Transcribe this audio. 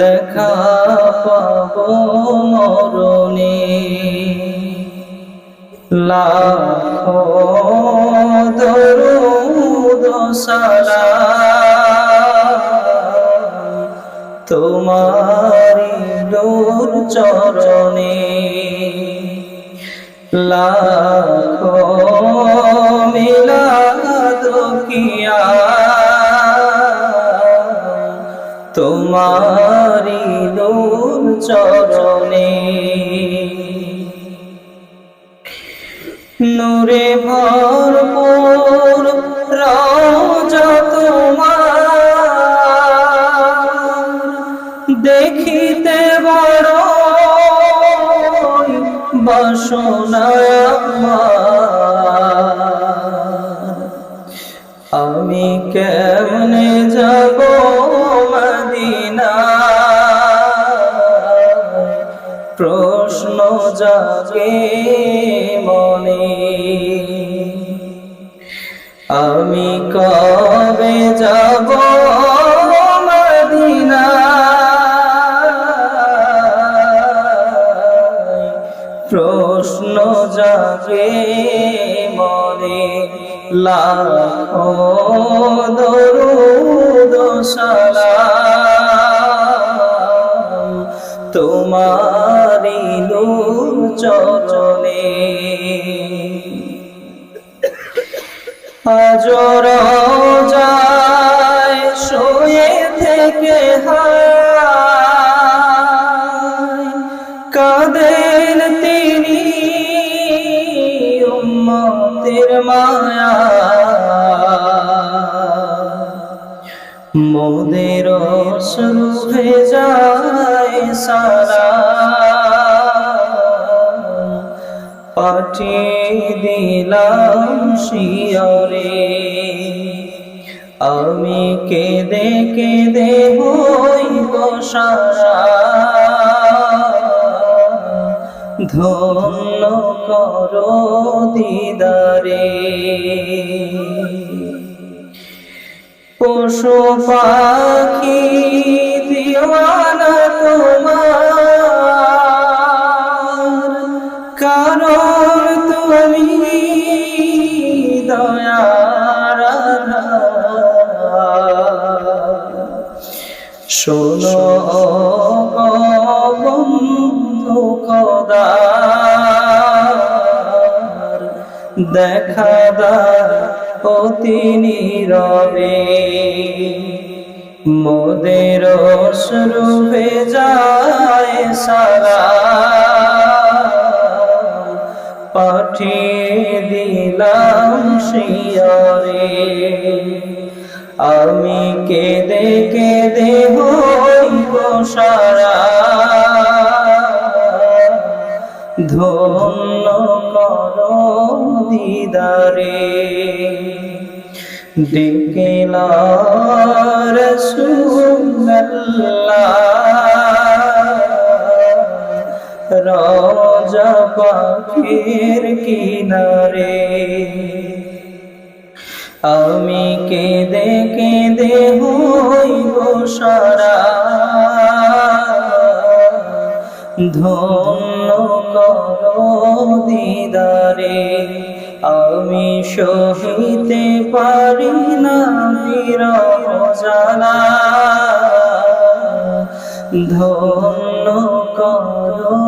দেখা পাব মরণে। লাখো দরুদ সালাম তোমারি নূর চরণে। লাখো মিলাদ কিয়া তোমারি নূর চরণে। নূরে ভরপুর রাজা তোমার। দেখিতে বড় বাসনায় আমার। জাগে মনে। আমি কবে যাব মদিনা প্রশ্ন জাগে মনে। লাখো দরুদ সালাম। তোমারি চরণে। আজর যায় শোয়ে থেকে কাঁদেন তিনি উম্মতের মায়া। মোদের শুরু হয়ে যায় সারা পাঠিয়ে দিলাম শিয়রে। আমি কেঁদে কেঁদে সারা। ধন্য করো দিদারে। পশু পাখি কারণ তুমি দয়ার শোনো বন্ধু কদার দেখা দার অতি নীরবে। মোদের রূপে যায় সারা শিয়রে। আমি কেঁদে কেঁদে হইব সারা। ধন্য করো দিদারে। ডেকেলার রাজা পাখির কিনারে। আমি কেঁদে কেঁদে হইব সারা। ধন্য করো দিদারে, আমি সহিতে পারি না বিরহ জানা। ধন্য করো